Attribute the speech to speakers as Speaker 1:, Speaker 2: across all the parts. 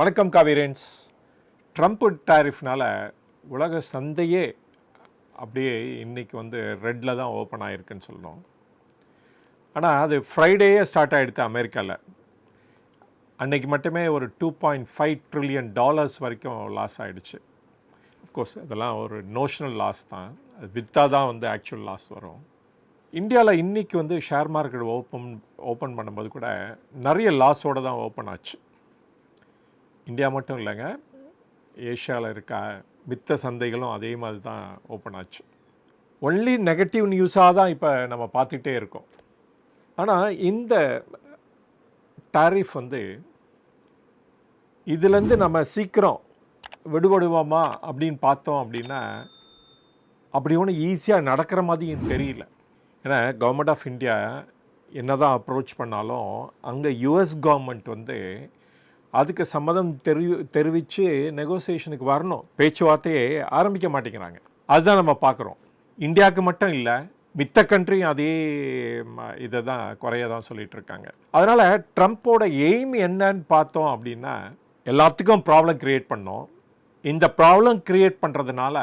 Speaker 1: வணக்கம் காவிரேன்ஸ். ட்ரம்ப் டாரிஃப்னால் உலக சந்தையே அப்படியே இன்றைக்கி வந்து ரெட்டில் தான் ஓப்பன் ஆகிருக்குன்னு சொல்லணும். ஆனால் அது ஃப்ரைடேயே ஸ்டார்ட் ஆகிடுது அமெரிக்காவில் அன்றைக்கி மட்டுமே ஒரு two point five trillion dollars வரைக்கும் லாஸ் ஆகிடுச்சு அஃப்கோர்ஸ் அதெல்லாம் ஒரு நோஷனல் லாஸ் தான். அது விற்றா தான் வந்து ஆக்சுவல் லாஸ் வரும். இந்தியாவில் இன்றைக்கி வந்து ஷேர் மார்க்கெட் ஓப்பன் ஓப்பன் பண்ணும்போது கூட நிறைய லாஸோடு தான் ஓப்பன் ஆச்சு. இந்தியா மட்டும் இல்லைங்க. ஏஷியாவில் இருக்க மித்த சந்தைகளும் அதே மாதிரி தான் ஓப்பன் ஆச்சு. ஒன்லி நெகட்டிவ் நியூஸாக தான் இப்போ நம்ம பார்த்துட்டே இருக்கோம். ஆனால் இந்த டாரிஃப் வந்து இதுலேருந்து நம்ம சீக்கிரம் விடுபடுவோமா அப்படின்னு பார்த்தோம் அப்படின்னா அப்படி ஒன்றும் ஈஸியாக நடக்கிற மாதிரியும் தெரியல. ஏன்னா கவர்மெண்ட் ஆஃப் இந்தியா என்ன தான் அப்ரோச் பண்ணாலும் அங்கே யுஎஸ் கவர்மெண்ட் வந்து அதுக்கு சம்மதம் தெரிவி தெரிவித்து நெகோசியேஷனுக்கு வரணும். பேச்சுவார்த்தையே ஆரம்பிக்க மாட்டேங்கிறாங்க. அதுதான் நம்ம பார்க்குறோம். இந்தியாவுக்கு மட்டும் இல்லை மித்த கண்ட்ரியும் அதே இதை தான் குறைய தான் சொல்லிட்டு இருக்காங்க அதனால் ட்ரம்ப்போட எய்ம் என்னன்னு பார்த்தோம் அப்படின்னா எல்லாத்துக்கும் ப்ராப்ளம் க்ரியேட் பண்ணோம். இந்த ப்ராப்ளம் க்ரியேட் பண்ணுறதுனால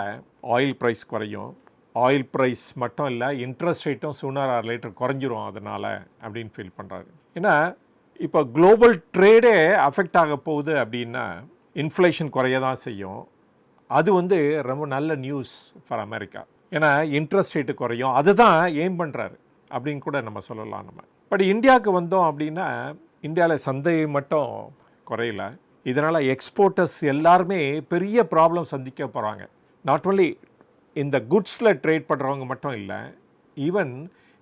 Speaker 1: ஆயில் ப்ரைஸ் குறையும். ஆயில் ப்ரைஸ் மட்டும் இல்லை இன்ட்ரெஸ்ட் ரேட்டும் சூனர் ஆர் லேட்டர் குறைஞ்சிரும் அதனால் அப்படின்னு ஃபீல் பண்ணுறாரு ஏன்னா இப்போ குளோபல் ட்ரேடே அஃபெக்ட் ஆக போகுது அப்படின்னா இன்ஃப்ளேஷன் குறைய தான் செய்யும். அது வந்து ரொம்ப நல்ல நியூஸ் ஃபார் அமெரிக்கா ஏன்னா இன்ட்ரெஸ்ட் ரேட்டு குறையும். அதுதான் எய்ம் பண்ணுறாரு அப்படின்னு கூட நம்ம சொல்லலாம் நம்ம. பட் இந்தியாவுக்கு வந்தோம் அப்படின்னா இந்தியாவில் சந்தை மட்டும் குறையல. இதனால் எக்ஸ்போர்ட்டர்ஸ் எல்லாருமே பெரிய ப்ராப்ளம் சந்திக்க போகிறாங்க நாட் ஒன்லி இந்த குட்ஸில் ட்ரேட் பண்ணுறவங்க மட்டும் இல்லை ஈவன்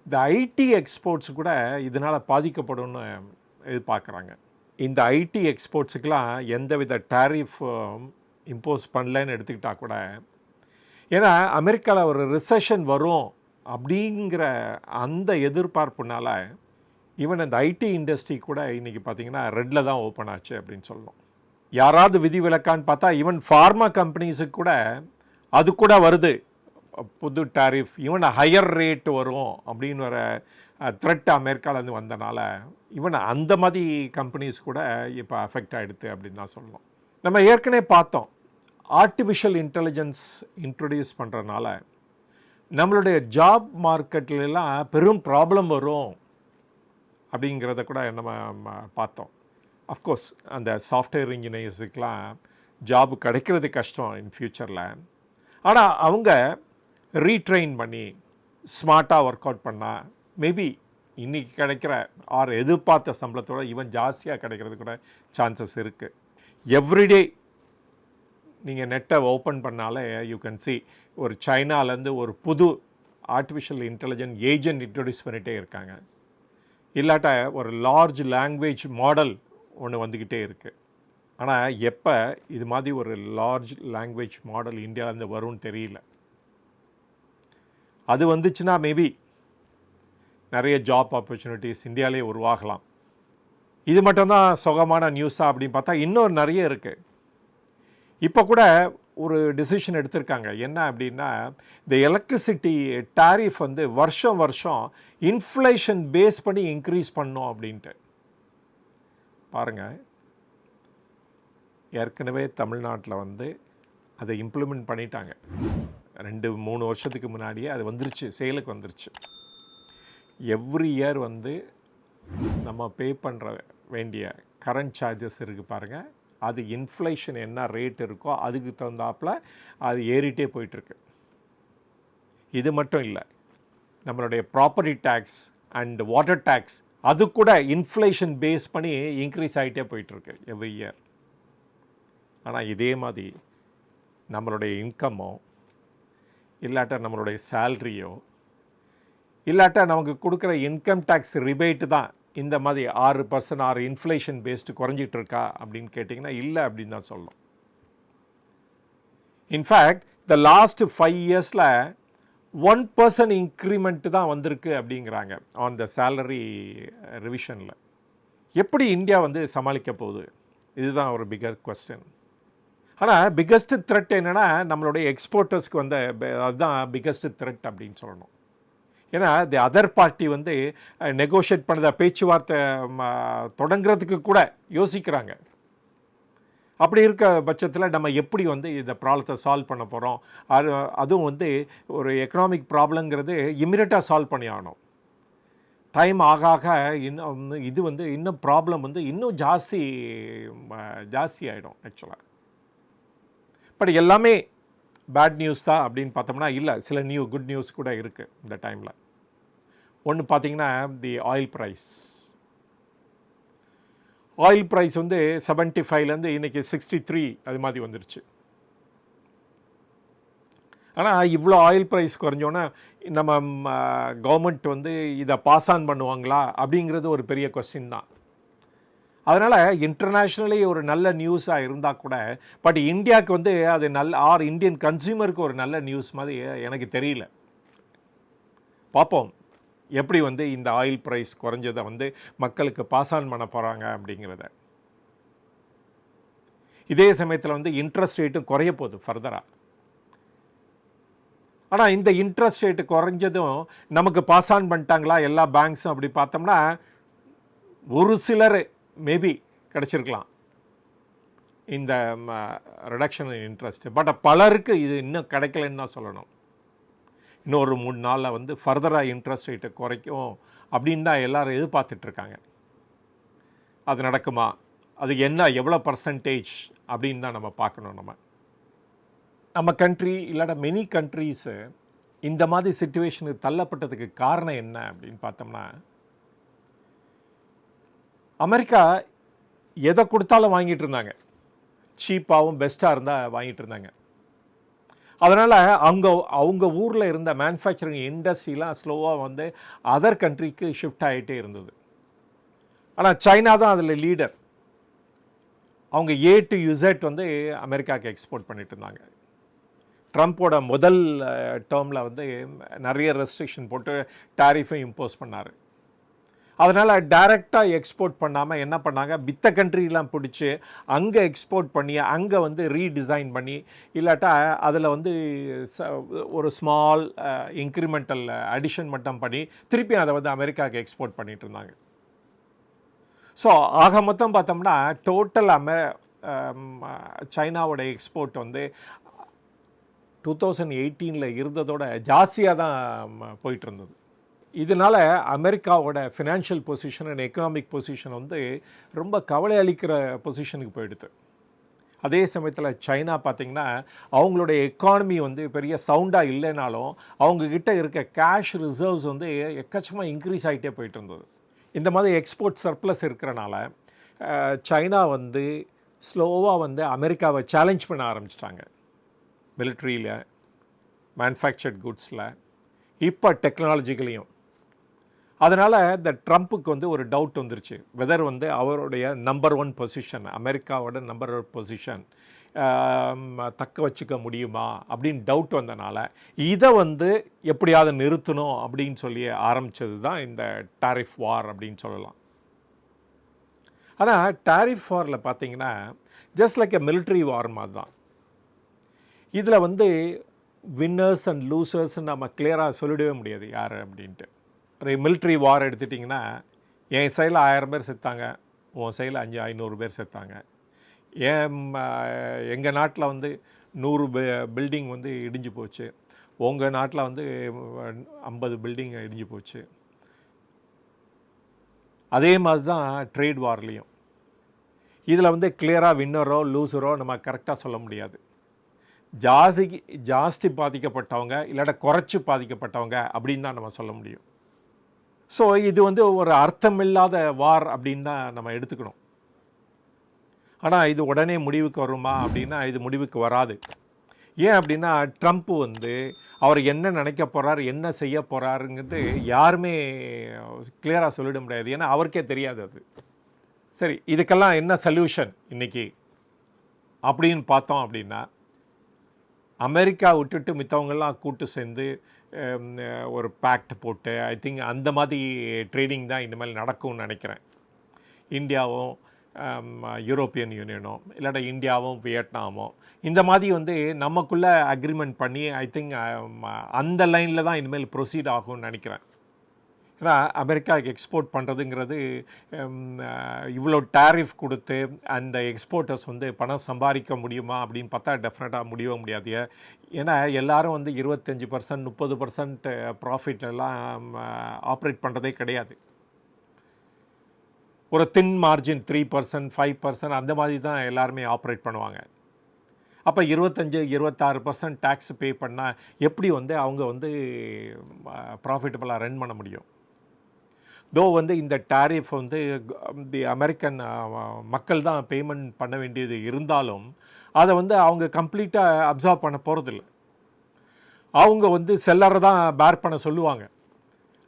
Speaker 1: இந்த ஐடி எக்ஸ்போர்ட்ஸ் கூட இதனால் பாதிக்கப்படும்னு எதிர்பார்க்குறாங்க. இந்த ஐடி எக்ஸ்போர்ட்ஸுக்கெலாம் எந்தவித டேரிஃப் இம்போஸ் பண்ணலன்னு எடுத்துக்கிட்டால் கூட ஏன்னா அமெரிக்காவில் ஒரு ரிசெஷன் வரும் அப்படிங்கிற அந்த எதிர்பார்ப்புனால ஈவன் அந்த ஐடி இண்டஸ்ட்ரி கூட இன்றைக்கி பார்த்தீங்கன்னா ரெட்டில் தான் ஓப்பன் ஆச்சு அப்படின்னு சொல்லணும். யாராவது விதி விலக்கான்னு பார்த்தா ஈவன் ஃபார்மா கம்பெனிஸுக்கு கூட அது கூட வருது. புது டாரிஃப் ஈவன் ஹையர் ரேட் வரும் அப்படின்னு வர த்ரெட் அமெரிக்காவிலேருந்து வந்தனால ஈவன் அந்த மாதிரி கம்பெனிஸ் கூட இப்போ அஃபெக்ட் ஆகிடுது அப்படின்னு தான் சொல்லணும். நம்ம ஏற்கனவே பார்த்தோம். ஆர்டிஃபிஷியல் இன்டெலிஜென்ஸ் இன்ட்ரடியூஸ் பண்ணுறதுனால நம்மளுடைய ஜாப் மார்க்கெட்லாம் பெரும் ப்ராப்ளம் வரும் அப்படிங்கிறத கூட நம்ம பார்த்தோம். அஃப்கோர்ஸ் அந்த சாஃப்ட்வேர் இன்ஜினியர்ஸுக்கெலாம் ஜாப் கிடைக்கிறது கஷ்டம் இன் ஃப்யூச்சரில் ஆனால் அவங்க ரீட்ரெயின் பண்ணி ஸ்மார்ட்டாக ஒர்க் அவுட் பண்ணால் மேபி இன்றைக்கி கிடைக்கிற ஆர் எதிர்பார்த்த சம்பளத்தோட ஈவன் ஜாஸ்தியாக கிடைக்கிறது கூட சான்சஸ் இருக்குது எவ்ரிடே நீங்கள் நெட்டை ஓப்பன் பண்ணாலே யூ கேன் சி ஒரு சைனாலேருந்து ஒரு புது ஆர்டிஃபிஷியல் இன்டெலிஜென்ட் ஏஜென்ட் இன்ட்ரடியூஸ் பண்ணிகிட்டே இருக்காங்க. இல்லாட்ட ஒரு லார்ஜ் லாங்குவேஜ் மாடல் ஒன்று வந்துக்கிட்டே இருக்குது ஆனால் எப்போ இது மாதிரி ஒரு லார்ஜ் லாங்குவேஜ் மாடல் இந்தியாவிலேருந்து வரும்னு தெரியல. அது வந்துச்சுன்னா மேபி நிறைய ஜாப் ஆப்பர்ச்சுனிட்டிஸ் இந்தியாவிலே உருவாகலாம். இது மட்டும்தான் சுகமான நியூஸாக அப்படின்னு பார்த்தா இன்னும் நிறைய இருக்குது இப்போ கூட ஒரு டிசிஷன் எடுத்திருக்காங்க. என்ன அப்படின்னா இந்த எலக்ட்ரிசிட்டி டாரிஃப் வந்து வருஷம் வருஷம் இன்ஃப்ளேஷன் பேஸ் பண்ணி இன்க்ரீஸ் பண்ணோம் அப்படின்ட்டு. பாருங்கள் ஏற்கனவே தமிழ்நாட்டில் வந்து அதை இம்ப்ளிமெண்ட் பண்ணிட்டாங்க. ரெண்டு மூணு வருஷத்துக்கு முன்னாடியே அது வந்துருச்சு செயலுக்கு வந்துருச்சு. எவ்ரி இயர் வந்து நம்ம பே பண்ணுற வேண்டிய கரண்ட் சார்ஜஸ் இருக்குது பாருங்கள் அது இன்ஃப்ளேஷன் என்ன ரேட் இருக்கோ அதுக்கு தகுந்தாப்புல அது ஏறிட்டே போயிட்டுருக்கு. இது மட்டும் இல்லை நம்மளுடைய property tax and water tax அது கூட இன்ஃப்ளேஷன் பேஸ் பண்ணி இன்க்ரீஸ் ஆகிட்டே போயிட்டுருக்கு எவ்ரி இயர் ஆனால் இதே மாதிரி நம்மளுடைய இன்கம்மோ இல்லாட்ட நம்மளுடைய சேல்ரியோ இல்லாட்டா நமக்கு கொடுக்குற இன்கம் டேக்ஸ் ரிபேட்டு தான் இந்த மாதிரி ஆறு பர்சன்ட் ஆறு இன்ஃப்ளேஷன் பேஸ்டு குறைஞ்சிட்டு இருக்கா அப்படின்னு கேட்டிங்கன்னா இல்லை அப்படின்னு தான் சொல்லணும் in fact the last five இயர்ஸில் ஒன் பர்சன்ட் இன்க்ரிமெண்ட் தான் வந்திருக்கு அப்படிங்கிறாங்க ஆன் த சேலரி ரிவிஷனில் எப்படி இந்தியா வந்து சமாளிக்க போகுது? இதுதான் ஒரு பிகர் கொஸ்டின் ஆனால் பிக்கஸ்ட் த்ரெட் என்னென்னா நம்மளுடைய எக்ஸ்போர்ட்டர்ஸ்க்கு வந்த அதுதான் பிக்கஸ்ட் த்ரெட் அப்படின்னு சொல்லணும். ஏன்னா தி அதர் பார்ட்டி வந்து நெகோஷியேட் பண்ணத பேச்சுவார்த்தை தொடங்குறதுக்கு கூட யோசிக்கிறாங்க. அப்படி இருக்க பட்சத்தில் நம்ம எப்படி வந்து இந்த ப்ராப்ளத்தை சால்வ் பண்ண போகிறோம் அது அதுவும் வந்து ஒரு எக்கனாமிக் ப்ராப்ளங்கிறது இம்மிடியட்டாக சால்வ் பண்ணி ஆகணும். டைம் ஆக ஆக இன்னும் இது வந்து இன்னும் ப்ராப்ளம் வந்து இன்னும் ஜாஸ்தி ஜாஸ்தி ஆகிடும் ஆக்சுவலாக பட் எல்லாமே பேட் நியூஸ் தான் அப்படின்னு பார்த்தோம்னா இல்லை சில நியூ குட் நியூஸ் கூட இருக்குது இந்த டைமில் ஒன்று பார்த்தீங்கன்னா the oil price oil price வந்து செவன்ட்டி ஃபைவ்லேருந்து இன்றைக்கி சிக்ஸ்டி த்ரீ அது மாதிரி வந்துருச்சு. ஆனால் இவ்வளோ ஆயில் ப்ரைஸ் குறைஞ்சோன்னே நம்ம கவர்மெண்ட் வந்து இதை பாஸ் ஆன் பண்ணுவாங்களா அப்படிங்கிறது ஒரு பெரிய கொஸ்டின் தான். அதனால் இன்டர்நேஷ்னலி ஒரு நல்ல நியூஸாக இருந்தால் கூட பட் இந்தியாவுக்கு வந்து அது நல்ல ஆர் இந்தியன் கன்சியூமருக்கு ஒரு நல்ல நியூஸ் மாதிரி எனக்கு தெரியல. பார்ப்போம். எப்படி வந்து இந்த ஆயில் ப்ரைஸ் குறைஞ்சதை வந்து மக்களுக்கு பாஸ் ஆன் பண்ண போகிறாங்க அப்படிங்கிறத. இதே சமயத்தில் வந்து இன்ட்ரெஸ்ட் ரேட்டும் குறைய போகுது ஃபர்தராக ஆனால் இந்த இன்ட்ரெஸ்ட் ரேட்டு குறைஞ்சதும் நமக்கு பாஸ் ஆன் பண்ணிட்டாங்களா? எல்லா பேங்க்ஸும் அப்படி பார்த்தோம்னா ஒரு சிலர் மேபி கிடச்சிருக்கலாம். இந்த ரிடக்ஷன் இன்ட்ரெஸ்ட் பட் பலருக்கு இது இன்னும் கிடைக்கலன்னு தான் சொல்லணும். இன்னொரு மூணு நாளில் வந்து ஃபர்தராக இன்ட்ரெஸ்ட் ரேட்டை குறைக்கும் அப்படின்னு தான் எல்லோரும் எதிர்பார்த்துட்ருக்காங்க. அது நடக்குமா? அது என்ன? எவ்வளோ பர்சன்டேஜ் அப்படின்னு தான் நம்ம பார்க்கணும் நம்ம. நம்ம கண்ட்ரி இல்லாட்ட மெனி கண்ட்ரீஸு இந்த மாதிரி சுச்சுவேஷனுக்கு தள்ளப்பட்டதுக்கு காரணம் என்ன அப்படின்னு பார்த்தோம்னா அமெரிக்கா எதை கொடுத்தாலும் வாங்கிட்டு இருந்தாங்க. சீப்பாகவும் பெஸ்ட்டாக இருந்தால் வாங்கிட்டு இருந்தாங்க. அதனால் அவங்க அவங்க ஊரில் இருந்த மேனுஃபேக்சரிங் இண்டஸ்ட்ரிலாம் ஸ்லோவாக வந்து அதர் கண்ட்ரிக்கு ஷிஃப்ட் ஆகிட்டே இருந்தது. ஆனால் சைனா தான் அதில் லீடர் அவங்க ஏ டு யுசெட் வந்து அமெரிக்காவுக்கு எக்ஸ்போர்ட் பண்ணிட்டு இருந்தாங்க. ட்ரம்ப்போட முதல் டேர்மில் வந்து நிறைய ரெஸ்ட்ரிக்ஷன் போட்டு டேரிஃபை இம்போஸ் பண்ணார். அதனால் டைரெக்டாக எக்ஸ்போர்ட் பண்ணாமல் என்ன பண்ணாங்க? மித்த கண்ட்ரிலாம் பிடிச்சி அங்கே எக்ஸ்போர்ட் பண்ணி அங்கே வந்து ரீடிசைன் பண்ணி இல்லாட்டா அதில் வந்து ச- ஒரு ஸ்மால் இன்க்ரிமெண்டல் அடிஷன் மட்டும் பண்ணி திருப்பி அதை வந்து அமெரிக்காவுக்கு எக்ஸ்போர்ட் பண்ணிட்டு இருந்தாங்க. ஸோ ஆக மொத்தம் பார்த்தோம்னா டோட்டல் அமெ சைனாவோட எக்ஸ்போர்ட் வந்து டூ தௌசண்ட் எயிட்டீனில் இருந்ததோட ஜாஸ்தியாக தான் போயிட்டு இருந்தது. இதனால் அமெரிக்காவோட financial position and economic position வந்து ரொம்ப கவலை அளிக்கிற பொசிஷனுக்கு போயிடுது. அதே சமயத்தில் சைனா பார்த்திங்கன்னா அவங்களுடைய எக்கானமி வந்து பெரிய சவுண்டாக இல்லைனாலும் அவங்கக்கிட்ட இருக்க கேஷ் ரிசர்வ்ஸ் வந்து எக்கச்சமாக இன்க்ரீஸ் ஆகிட்டே போயிட்டு இருந்தது. இந்த மாதிரி எக்ஸ்போர்ட் சர்ப்ளஸ் இருக்கிறனால சைனா வந்து ஸ்லோவாக வந்து அமெரிக்காவை சேலஞ்ச் பண்ண ஆரம்பிச்சிட்டாங்க. மிலிட்ரியில் மேனுஃபேக்சர்ட் குட்ஸில் இப்போ டெக்னாலஜிக்கலையும் அதனால் இந்த ட்ரம்ப்புக்கு வந்து ஒரு டவுட் வந்துருச்சு. வெதர் வந்து அவருடைய நம்பர் ஒன் பொசிஷன் அமெரிக்காவோட நம்பர் ஒன் பொசிஷன் தக்க வச்சுக்க முடியுமா அப்படின்னு டவுட் வந்தனால இதை வந்து எப்படியாவது நிறுத்தணும் அப்படின்னு சொல்லி ஆரம்பித்தது தான் இந்த டாரிஃப் வார் அப்படின்னு சொல்லலாம். ஆனால் டாரிஃப் வாரில் பார்த்தீங்கன்னா just like a military war மாதிரி தான். இதில் வந்து வின்னர்ஸ் அண்ட் லூசர்ஸ்ன்னு நம்ம கிளியராக சொல்லிடவே முடியாது யார் அப்படின்ட்டு. மிலிட்ரி வார் எடுத்துட்டிங்கன்னா என் சைடில் ஆயிரம் பேர் செத்தாங்க. உன் சைடில் அஞ்சு ஐநூறு பேர் செத்தாங்க. ஏன் எங்கள் நாட்டில் வந்து நூறு பில்டிங் வந்து இடிஞ்சு போச்சு. உங்கள் நாட்டில் வந்து ஐம்பது பில்டிங் இடிஞ்சு போச்சு. அதே மாதிரி தான் ட்ரேட் வார்லேயும் இதில் வந்து கிளியராக வின்னரோ லூசரோ நம்ம கரெக்டாக சொல்ல முடியாது. ஜாஸ்தி ஜாஸ்தி பாதிக்கப்பட்டவங்க இல்லாட்ட குறைச்சி பாதிக்கப்பட்டவங்க அப்படின்னு தான் நம்ம சொல்ல முடியும். ஸோ இது வந்து ஒரு அர்த்தமில்லாத வார் அப்படின்னு தான் நம்ம எடுத்துக்கணும். ஆனால் இது உடனே முடிவுக்கு வருமா அப்படின்னா இது முடிவுக்கு வராது. ஏன் அப்படின்னா ட்ரம்ப் வந்து அவர் என்ன நினைக்க போகிறார் என்ன செய்ய போகிறாருங்கிறது யாருமே கிளியராக சொல்லிட முடியாது. ஏன்னா அவருக்கே தெரியாது அது. சரி இதுக்கெல்லாம் என்ன சொல்யூஷன் இன்னைக்கு? அப்படின்னு பார்த்தோம் அப்படின்னா அமெரிக்கா விட்டுட்டு மித்தவங்கெல்லாம் கூட்டு சேர்ந்து ஒரு பேக்ட் போட்டு ஐ திங்க் அந்த மாதிரி ட்ரேடிங் தான் இனிமேல் நடக்கும்னு நினைக்கிறேன். இந்தியாவும் யூரோப்பியன் யூனியனும் இல்லாட்டா இந்தியாவும் வியட்நாமும். இந்த மாதிரி வந்து நமக்குள்ளே அக்ரிமெண்ட் பண்ணி ஐ திங்க் அந்த லைனில் தான் இனிமேல் ப்ரொசீட் ஆகும்னு நினைக்கிறேன். ஏன்னா அமெரிக்காவுக்கு எக்ஸ்போர்ட் பண்ணுறதுங்கிறது இவ்வளோ டேரிஃப் கொடுத்து அந்த எக்ஸ்போர்ட்டர்ஸ் வந்து பணம் சம்பாதிக்க முடியுமா அப்படின்னு பார்த்தா டெஃபினட்டாக முடியவே முடியாது. ஏன்னா எல்லோரும் வந்து இருபத்தஞ்சி பர்சன்ட் முப்பது பர்சன்ட் ப்ராஃபிட் எல்லாம் ஆப்ரேட் பண்ணுறதே கிடையாது. ஒரு thin margin three percent five percent அந்த மாதிரி தான் எல்லாருமே ஆப்ரேட் பண்ணுவாங்க. அப்போ இருபத்தஞ்சு இருபத்தாறு பர்சன்ட் டேக்ஸ் பே பண்ணால் எப்படி வந்து அவங்க வந்து ப்ராஃபிட்டபுளாக ரன் பண்ண முடியும்? தோ வந்து இந்த டேரிஃப் வந்து தி அமெரிக்கன் மக்கள் தான் பேமெண்ட் பண்ண வேண்டியது இருந்தாலும் அதை வந்து அவங்க கம்ப்ளீட்டாக அப்சர்வ் பண்ண போகிறதில்ல அவங்க வந்து செல்லரை தான் பேர் பண்ண சொல்லுவாங்க.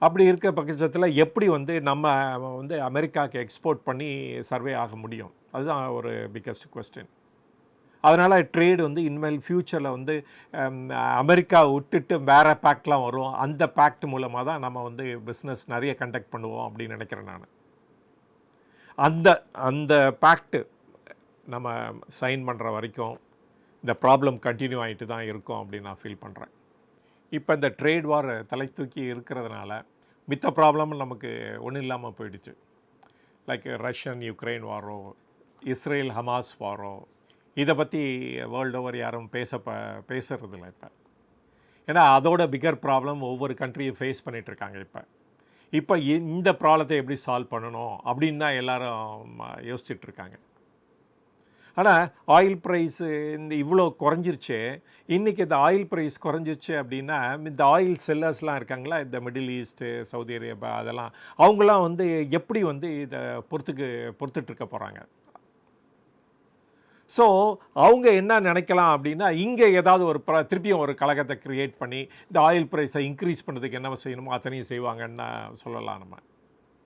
Speaker 1: அப்படி இருக்க பட்சத்தில் எப்படி வந்து நம்ம வந்து அமெரிக்காவுக்கு எக்ஸ்போர்ட் பண்ணி சர்வே ஆக முடியும்? அதுதான் ஒரு பிக்கஸ்ட் கொஸ்டின் அதனால் ட்ரேடு வந்து இனிமேல் ஃப்யூச்சரில் வந்து அமெரிக்கா விட்டுட்டு வேறு பேக்ட்லாம் வரும். அந்த பேக்ட் மூலமாக தான் நம்ம வந்து பிஸ்னஸ் நிறைய கண்டக்ட் பண்ணுவோம் அப்படின்னு நினைக்கிறேன் நான். அந்த அந்த பேக்ட்டு நம்ம சைன் பண்ணுற வரைக்கும் இந்த ப்ராப்ளம் கண்டினியூ ஆகிட்டு தான் இருக்கும் அப்படின்னு நான் ஃபீல் பண்ணுறேன் இப்போ இந்த ட்ரேட் வார் தலை தூக்கி இருக்கிறதுனால மித்த ப்ராப்ளம் நமக்கு ஒன்றும் இல்லாமல் போயிடுச்சு. லைக் ரஷ்யன் யுக்ரைன் வாரோ இஸ்ரேல் ஹமாஸ் வாரோ இதை பற்றி வேர்ல்டு ஓவர் யாரும் பேச ப பேசுறதில்ல இப்போ. ஏன்னா அதோட பிகர் ப்ராப்ளம் ஒவ்வொரு கண்ட்ரியும் ஃபேஸ் பண்ணிகிட்ருக்காங்க இருக்காங்க இப்போ. இப்போ இந்த ப்ராப்ளத்தை எப்படி சால்வ் பண்ணணும் அப்படின்னு தான் எல்லோரும் யோசிச்சுட்ருக்காங்க ஆனால் ஆயில் ப்ரைஸ் இந்த இவ்வளோ குறைஞ்சிருச்சு. இன்றைக்கி இந்த ஆயில் ப்ரைஸ் குறைஞ்சிருச்சு அப்படின்னா இந்த ஆயில் செல்லர்ஸ்லாம் இருக்காங்களா? இந்த மிடில் ஈஸ்ட்டு சவுதி அரேபியா அதெல்லாம். அவங்களாம் வந்து எப்படி வந்து இதை பொறுத்துக்கு பொறுத்துட்ருக்க போகிறாங்க ஸோ அவங்க என்ன நினைக்கலாம் அப்படின்னா இங்கே ஏதாவது ஒரு ப்ர திருப்பியும் ஒரு கழகத்தை க்ரியேட் பண்ணி இந்த ஆயில் ப்ரைஸை இன்க்ரீஸ் பண்ணுறதுக்கு என்ன செய்யணுமோ அத்தனையும் செய்வாங்கன்னு சொல்லலாம் நம்ம.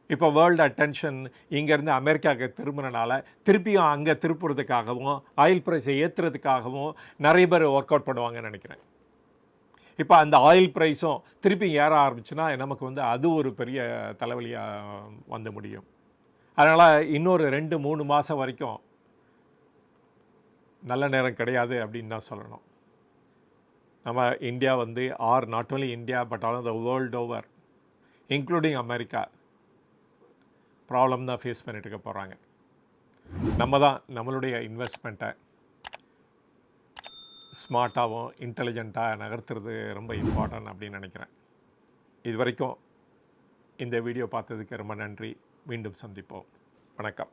Speaker 1: இப்போ வேர்ல்டு அட்டென்ஷன் இங்கேருந்து அமெரிக்காவுக்கு திரும்பினால திருப்பியும் அங்கே திருப்புறதுக்காகவும் ஆயில் ப்ரைஸை ஏற்றுறதுக்காகவும் நிறைய பேர் ஒர்க் அவுட் பண்ணுவாங்கன்னு நினைக்கிறேன். இப்போ அந்த ஆயில் ப்ரைஸும் திருப்பி ஏற ஆரம்பிச்சுன்னா நமக்கு வந்து அது ஒரு பெரிய தலைவலியாக வந்து முடியும். அதனால் இன்னொரு ரெண்டு மூணு மாதம் வரைக்கும் நல்ல நேரம் கிடையாது அப்படின்னு தான் சொல்லணும். நம்ம இந்தியா வந்து are not only India but all the world over including America problem தான் ஃபேஸ் பண்ணிட்டு இருக்க போகிறாங்க நம்ம தான் நம்மளுடைய இன்வெஸ்ட்மெண்ட்டை ஸ்மார்ட்டாகவும் இன்டெலிஜென்ட்டாக நகர்த்துறது ரொம்ப இம்பார்ட்டன்ட் அப்படின்னு நினைக்கிறேன். இது வரைக்கும் இந்த வீடியோ பார்த்ததுக்கு ரொம்ப நன்றி. மீண்டும் சந்திப்போம். வணக்கம்.